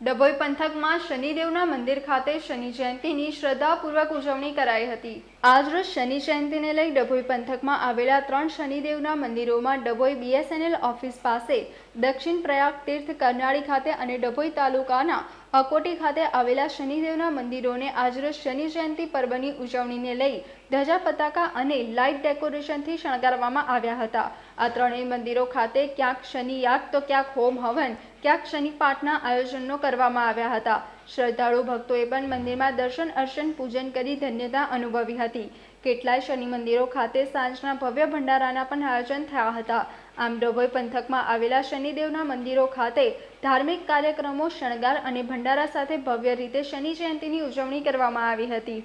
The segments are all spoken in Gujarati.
ડભોઈ પંથકમાં શનિદેવના મંદિર ખાતે શનિ જયંતીની શ્રદ્ધાપૂર્વક ઉજવણી કરાઈ હતી. આજરોજ શનિ જયંતિને લઈ ડભોઈ પંથકમાં આવેલા ત્રણ શનિદેવના મંદિરોમાં ડભોઈ બીએસએનએલ ઓફિસ પાસે દક્ષિણ પ્રયાગ તીર્થ કરનાળી ખાતે અને ડભોઈ તાલુકાના અકોટી ખાતે આવેલા શનિદેવના મંદિરોને આજરોજ શનિ જયંતી પર્વની ઉજવણીને લઈ ધજા પતાકા અને લાઇટ ડેકોરેશનથી શણગારવામાં આવ્યા હતા. આ ત્રણેય મંદિરો ખાતે ક્યાંક શનિ યાગ, તો ક્યાંક હોમ હવન, ક્યાંક શનિ પાઠના આયોજનો કરવામાં આવ્યા હતા. શ્રદ્ધાળુ ભક્તોએ પણ મંદિરમાં દર્શન અર્ચન પૂજન કરી ધન્યતા અનુભવી હતી. કેટલાય શનિ મંદિરો ખાતે સાંજના ભવ્ય ભંડારાના પણ આયોજન થયા હતા. આમ ડભોઈ પંથકમાં આવેલા શનિદેવના મંદિરો ખાતે ધાર્મિક કાર્યક્રમો, શણગાર અને ભંડારા સાથે ભવ્ય રીતે શનિ જયંતીની ઉજવણી કરવામાં આવી હતી.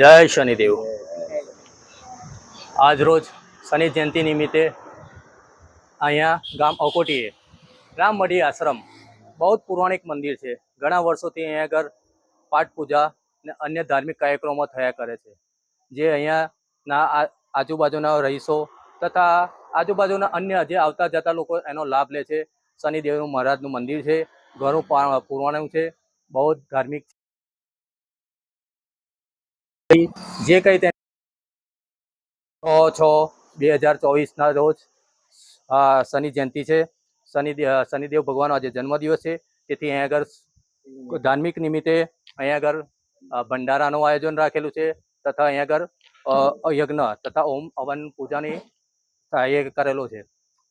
જય શનિદેવ. આજરોજ શનિ જયંતિ નિમિત્તે અહીંયા ગામ અકોટીએ રામમઢી આશ્રમ બહુ પૌરાણિક મંદિર છે. ઘણા વર્ષોથી અહીંયા આગળ પાઠ પૂજા અને અન્ય ધાર્મિક કાર્યક્રમો થયા કરે છે. જે અહીંયાના આજુબાજુના રહીશો તથા આજુબાજુના અન્ય જે આવતા જતા લોકો એનો લાભ લે છે. શનિદેવનું મહારાજનું મંદિર છે. ઘણું પા- છે. બહુ ધાર્મિક છે. જે કંઈ તે છ છ, બે હજાર ચોવીસના રોજ શનિ જયંતિ છે. શનિ શનિદેવ ભગવાનનો આજે જન્મદિવસ છે. તેથી અહીંયા આગળ ધાર્મિક નિમિત્તે અહીંયા આગળ ભંડારાનું આયોજન રાખેલું છે તથા અહીંયા આગળ યજ્ઞ તથા ઓમ હવન પૂજાની એ કરેલો છે.